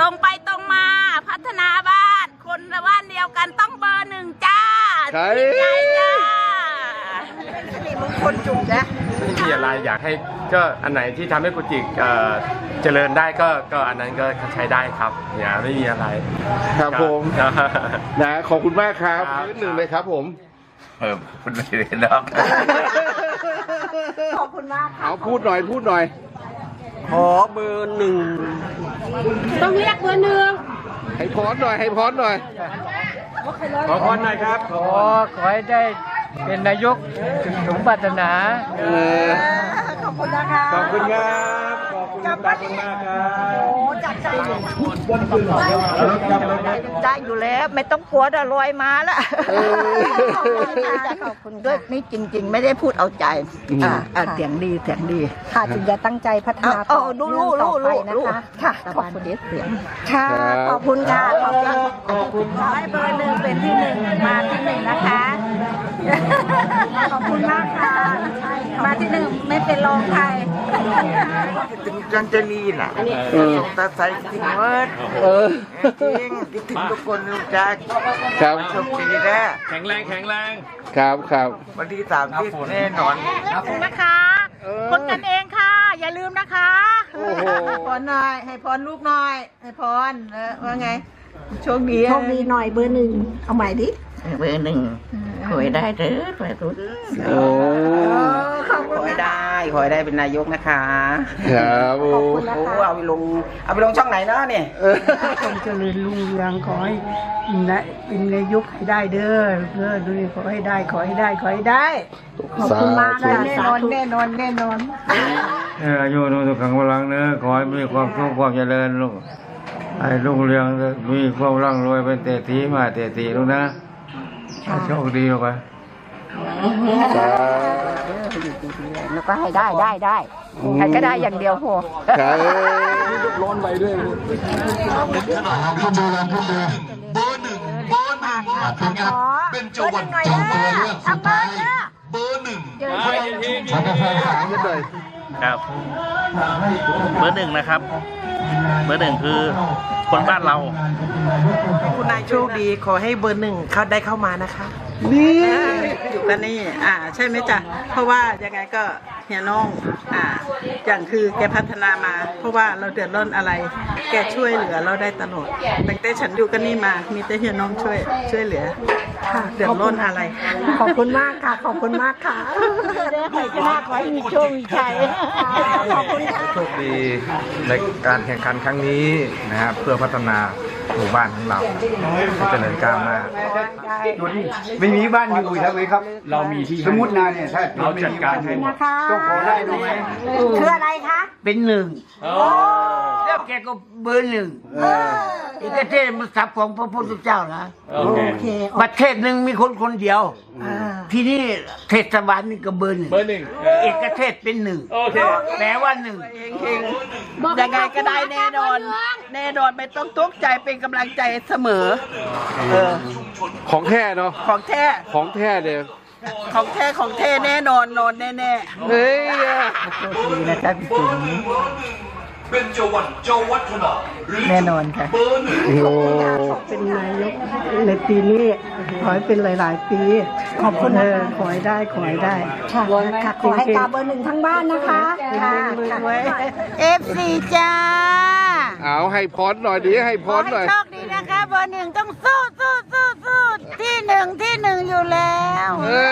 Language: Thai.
ตรงไปตรงมาพัฒนาบ้าน คนละบ้านเดียวกันต้องเบอร์หนึ่งจ้าใช่ ดีใจจ้านี่มึงคนจุกนะไม่มีอะไรอยากให้ก็อันไหนที่ทำให้กุจิเอ่อเจริญได้ก็ก็อันนั้นก็ใช้ได้ครับอย่าไม่มีอะไรครับผม ครับ นะขอบคุณมากครับครับ นิดหนึ่งเลยครับผม เออคุณไม่ได้นอกขอบคุณมากค่ะ เอาพูดหน่อยพูดหน่อย ขอเบอร์หนึ่งต้องเรียกเบอร์หนึ่งให้พรหน่อยให้พรหน่อยขอพรหน่อยครับขอขอให้ได้เป็นนายกสมปรารถนา เออขอบคุณนะคะ ขอบคุณครับ ขอบคุณตาคุณมากครับโอ้จัดใจได้อยู่แล้ว ไม่ต้องกลัวแต่ลอยมาละเออขอบคุณค่ะขอบคุณด้วยนี่จริง ๆ ไม่ได้พูดเอาใจอืมอ่าอ่าเสียงดีเสียงดี ค่ะจึงจะตั้งใจพัฒเอานาเอาต่อดูเนื่ลูองลูต่อลูไปนะลูคะค่ะขขออบบคุคุณณเสียงค่ะครับขอบคุณค่ะขอบคุณขอบคุณขอให้เบอร์หนึ่งเป็นที่หนึ่งมาที่หนึ่งนะคะขอบคุณมากค่ะ มาที่หนึ่งไม่เป็นรองใคร ถึงจันจะรีน่ะเออตาใสถึงเมิดเออ จริงคิดถึงทุกคนลูกจักครับ โชคดีนะแข็งแรงแข็งแรง ครับครับวันที่สามที่แน่นอน ขอบคุณนะคะ เออ คนกันเองค่ะ อย่าลืมนะคะโอ้โห พรหน่อย ให้พรลูกหน่อย ให้พรเออว่าไง โชคดีโชคดีหน่อยเบอร์หนึ่งเอาใหม่ดิ เบอร์หนึ่งขอให้ได้เด้อขอให้ทุน โอ้ ขอบคุณ ขอให้ นะคะ ได้ ขอให้ได้เป็นนายกนะคะครับโอ้โอ้เอาไปลง เอาไปลงช่องไหนเนาะเนี่ยเออจงเจริญรุ่งเรืองขอให้นะเป็นนายกให้ได้เด้อเด้อด้วยขอให้ได้ขอให้ได้ขอให้ได้ขอบคุณมากสาค่ะธุแน่นอนแน่นอนแน่นอน เอออายุโนสุขังพลังเนื้อขอให้มีความสุขความเจริญลูกให้รุ่งเรืองมีความร่ำรวยเป็นเศรษฐีมาเศรษฐีลูกนะโชคดีลูกไป สาแล้วก็ให้ได้ได้ได้ใครก็ได้อย่างเดียวโหครับร้อนไปด้วยขึ้นเบอร์แล้วขึ้นเบอร์เบอร์หนึ่งเบอร์หนึ่งเป็นไงเป็นจวันจองตัวเลือกสุดท้ายเบอร์หนึ่งขอกาแฟสามนิดหน่อยครับเบอร์หนึ่งนะครับ เบอร์หนึ่งคือคนบ้านเรา คุณนายโชคดีขอให้เบอร์หนึ่งเขาได้เข้ามานะคะ นี่อยู่กันนี่อ่า ใช่ไหมจ๊ะเพราะว่ายังไงก็เฮียน้องอ่า อย่างคือแกพัฒนามา เพราะว่าเราเดือดร้อนอะไร แกช่วยเหลือเราได้ตลอดตั้งแต่ฉันอยู่กันนี่มา มีแต่เฮียน้องช่วยช่วยเหลือค่ะเดือดร้อนอะไร ขอบคุณมากค่ะ ขอบคุณมากค่ะใครชนะขอให้มีโชคมีชัยขอบคุณค่ะโชคดีในการแข่งขันครั้งนี้นะครับเพื่อพัฒนา หมู่บ้านของเราให้เจริญก้าวหน้า ไม่มีบ้านอยู่แล้วไหมครับ เรามีที่สมมตินาเนี่ยถ้าเราจัดการให้นะคะต้องขอได้ไหมคืออะไรคะ เป็นหนึ่ง แล้วแกก็เบอร์หนึ่งอีกประเทศมันทรัพย์ของพระพุทธเจ้านะโอเค โอเคประเทศหนึ่งมีคนคนเดียว อ่าที่นี่เทศบาลนี่ก็เบอร์หนึ่งเบอร์หนึ่งเอกเทศเป็นหนึ่งโอเค แปลว่าหนึ่งยังไงก็ได้แน่นอน แน่นอนไม่ต้องตกใจเป็นกำลังใจเสมอ เออ ของแท้เนาะ ของแท้ ของแท้เดียของแท้ของแท้แน่นอนนอนแน่แน่ๆเฮ้ยดีนะครับพี่จุ๋ม เป็นจวันเจ้าวัฒนาหรือแน่นอนค่ะ เบอร์หนึ่ง โอ้เป็นนายกในปีนี้ขอให้เป็นหลาย ๆ ปี ขอบคุณเออขอให้ได้ขอให้ได้ ค่ะค่ะขอให้ตาเบอร์หนึ่งทั้งบ้านนะคะค่ะค่ะเอฟซีจ้า เอาให้พรหน่อยดิให้พขอรหให้น่อย โชคดีนะคะเบอร์หนึ่งต้องสู้สู้สู้สู้ที่หนึ่งที่หนึ่งอยู่แล้ว เอ้